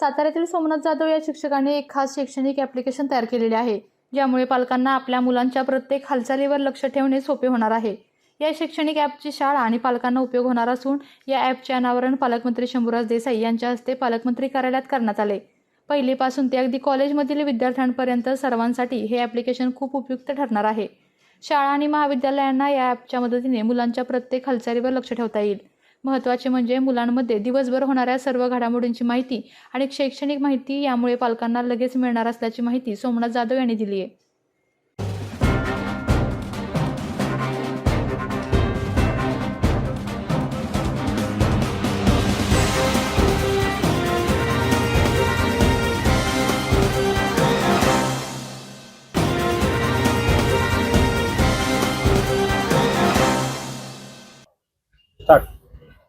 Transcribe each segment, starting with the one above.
साताऱ्यातील सोमनाथ जाधव या शिक्षकाने एक खास शैक्षणिक ॲप्लिकेशन तयार केलेले आहे ज्यामुळे पालकांना आपल्या मुलांच्या प्रत्येक हालचालीवर लक्ष ठेवणे सोपे होणार आहे. या शैक्षणिक ॲपची शाळा आणि पालकांना उपयोग होणार असून या ॲपचे अनावरण पालकमंत्री शंभूराज देसाई यांच्या हस्ते पालकमंत्री कार्यालयात करण्यात आले. पहिलीपासून ते अगदी कॉलेजमधील विद्यार्थ्यांपर्यंत सर्वांसाठी हे ॲप्लिकेशन खूप उपयुक्त ठरणार आहे. शाळा आणि महाविद्यालयांना या ॲपच्या मदतीने मुलांच्या प्रत्येक हालचालीवर लक्ष ठेवता येईल. महत्त्वाचे म्हणजे मुलांमध्ये दिवसभर होणाऱ्या सर्व घडामोडींची माहिती आणि शैक्षणिक माहिती यामुळे पालकांना लगेच मिळणार असल्याची माहिती सोमनाथ जाधव यांनी दिली आहे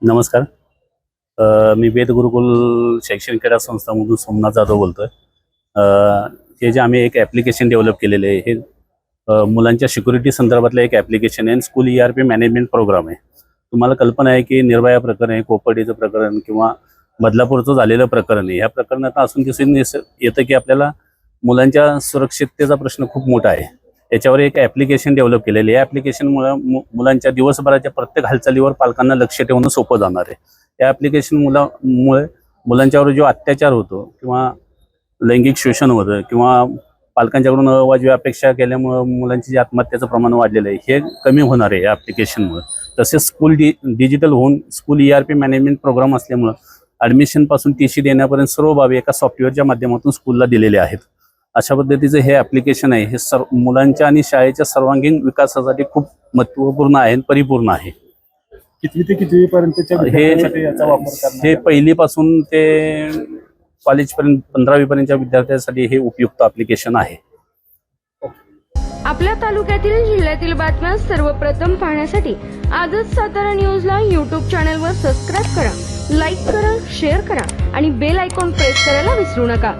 नमस्कार. अ, मी वेद गुरुकुल शैक्षणिक क्रीडा संस्थामधून सोमनाथ जाधव बोलतोय. अ, हे जे आम्ही एक ॲप्लिकेशन डेव्हलप केलेले आहे हे अ, मुलांच्या सिक्युरिटी संदर्भातलं एक ॲप्लिकेशन आहे school E R P management program आहे. तुम्हाला कल्पना आहे की निर्भया प्रकरण आहे कोपर्डीचं प्रकरण किंवा बदलापूरचं झालेलं प्रकरण आहे. ह्या प्रकरणात असून दिसून येस- येतं की आपल्याला मुलांच्या सुरक्षिततेचा प्रश्न खूप मोठा आहे. याच्यावर एक ॲप्लिकेशन डेव्हलप केलेली आहे. या ॲप्लिकेशनमुळे मु- मुलांच्या दिवसभराच्या प्रत्येक हालचालीवर पालकांना लक्ष ठेवणं सोपं जाणार आहे. या ॲप्लिकेशन मुलामुळे मुलांच्यावर जो अत्याचार होतो किंवा लैंगिक शोषण होतं किंवा पालकांच्याकडून अवाजवी अपेक्षा केल्यामुळं मुलांची जे आत्महत्याचं प्रमाण वाढलेलं आहे हे कमी होणार आहे या ॲप्लिकेशनमुळे तसेच स्कूल डि डिजिटल होऊन school E R P management program असल्यामुळं ॲडमिशनपासून टी सी देण्यापर्यंत सर्व बाबी एका सॉफ्टवेअरच्या माध्यमातून स्कूलला दिलेले आहेत. अशा पद्धतीचं हे ॲप्लिकेशन आहे. हे सर्व मुलांच्या आणि शाळेच्या सर्वांगीण विकासासाठी खूप महत्त्वपूर्ण आहे आणि परिपूर्ण आहे. कितवी ते कितवी पर्यंतच्या हे विद्यार्थ्यांसाठी याचा वापर करण्यात हे. पहिलीपासून ते कॉलेजपर्यंत पंधरावी पर्यंतच्या विद्यार्थ्यांसाठी हे उपयुक्त ॲप्लिकेशन आहे. आपल्या तालुक्यातील जिल्ह्यातील बातम्या सर्वप्रथम पाहण्यासाठी आजच सातारा न्यूजला यूट्यूब चॅनलवर सबस्क्राईब करा लाईक करा शेअर करा आणि बेल आयकॉन प्रेस करायला विसरू नका.